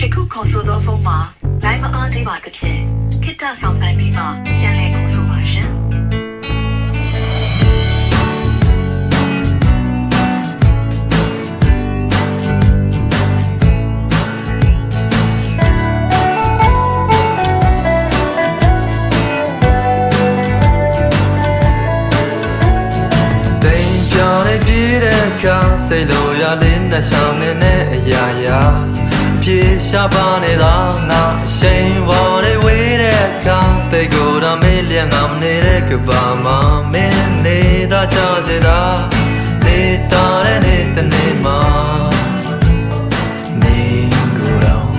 ယခုခေါ်ဆိုသောဖုန်းမှာလိုင်းမအားသေးပါသဖြင့်ခိတ္တဆောင်ဆိုင်ပြီးမှပြန်လည်ခေါ်ဆိုပါရှင်တိမ်ပြောင်းနေပြေးတဲ့အခါစိတ်လိုရလေးနဲ့ရှောင်းနေတဲ့အရာရာအ ပြေရှားပါနေတာငါအရှိန်ဝါတွေဝေးတဲ့အခါတိတ်ကိုယ်တော်မေးလျက်ငါမနေတဲ့ကဘာမှမင်းနေတာကြောက်စေတာနေတာတဲ့နေ့တစ်နေ့မှာနေကိုယ်တော်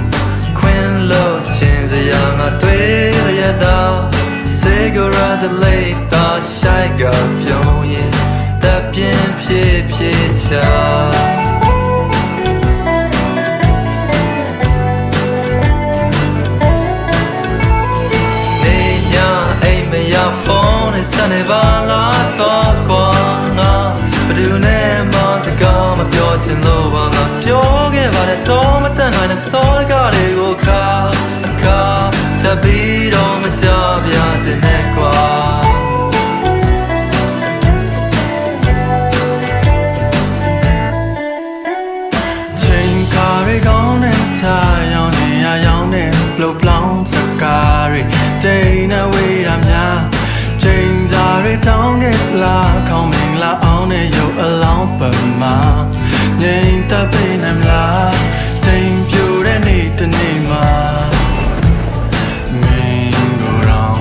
ခွင်လို့ချင်းစရာငါတွေ့ရတာ Cigarette later ရှိုက်ကပြုံးရင်တပ်ပြင်းဖြစ်ဖြစ်ချာ န်းနဲ့ဆက်နေပါလားတော့ကွာငါဘယ်သူနဲ့မှစကားမပြောချင်လို့ပါငါပြောခဲ့ပါတယ်တော့မတန်နိုင်တဲ့စောစကားတွေကိုခါအခါ ရုပ်အလောင်းပမာငြိမ်သက်ပေးနိုင်မလားတိမ်ပြိုတဲ့နေ့တစ်နေ့မှာမင်းတို့တော့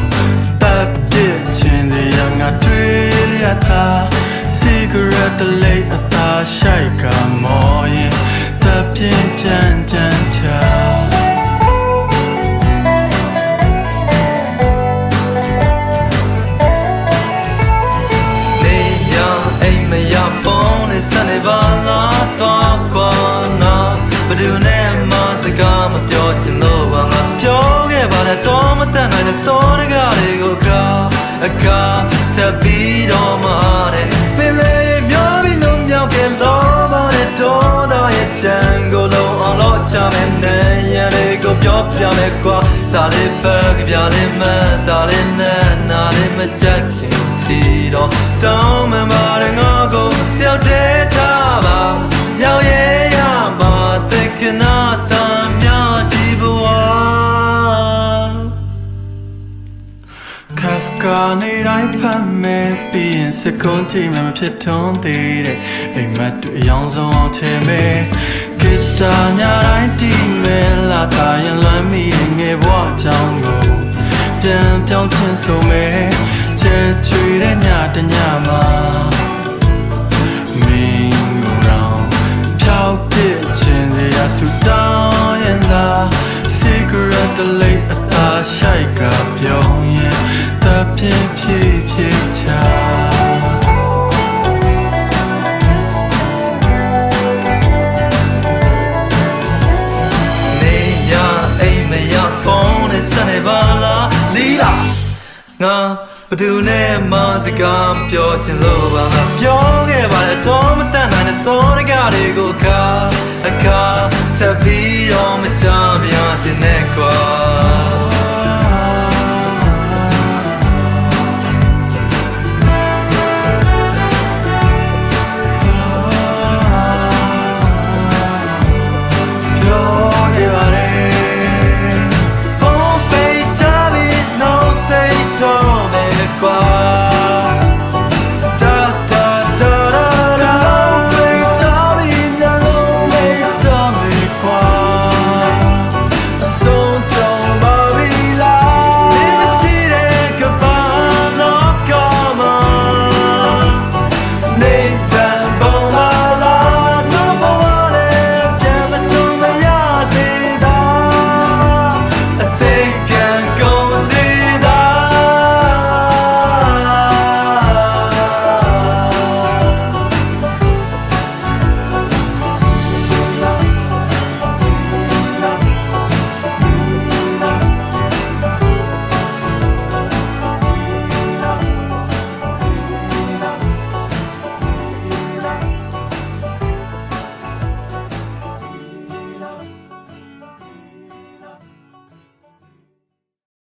တပ်ပြစ်ချင်းစရာငါတွေ့လျက်သား cigarette လေးအသာရှိုက်ကမော်ရင်တပ်ပြင်းကြမ်းကြမ်းချာ လားတော့ကွာနာဘယ်သူနဲ့မှစကားမပြောချင်လို့ပါငါပြောခဲ့ပါတဲ့တော့မတန်နိုင်တဲ့စောတကားတွေကိုအခါအခါတပီတော့မတဲ့ပင်လေမျောပြီးလုံးမြောက်ခဲ့လို့ပါတဲ့တော့တော့ရဲ့ချမ်းကိုလုံးအောင်လို့ချမယ်နဲ့ရတဲ့ကိုပြောပြမယ်ကွာစားလေးဖက်ကြပြလေးမတားလေးနဲ့နားလေးမချက်ခင်တီတော့တောင်းမမရငါကိုတယောက် Kafka နေတိုင်းဖတ်မယ်ပြီးရင်စကွန်တီမှမဖြစ်ထွန်းသေးတဲ့အိမ်မက်တွေအယောင်ဆုံးအောင်ချဲမယ်ဂီတာညာတိုင်းတီးမယ်လာတာရင်လွမ်းမိတဲ့ငယ်ဘဝအကြောင်းကိုပြန်ပြောင်းချင်းဆိုမယ်ချဲချွေတဲ့ညတညမှာမင်းကိုယ်တော်ဖြောက်ပြစ်ခြင်းစရာဆူတောင်းရင်သာ cigarette လေးအသာရှိုက်ကပြောင်းရင် ဖြင့်ဖြည့်ဖြည့်ချနေရအိမ်မရဖုန်းနဲ့ဆက်နေပါလားလီလာငါဘသူနဲ့မစကားပြောချင်လို့ပါပြောခဲ့ပါလေတော့မတန်နိုင်တဲ့စောရကတွေကိုအခါအခါချက်ပြီးတော့မချမ်းပြချင်နဲ့ကွာ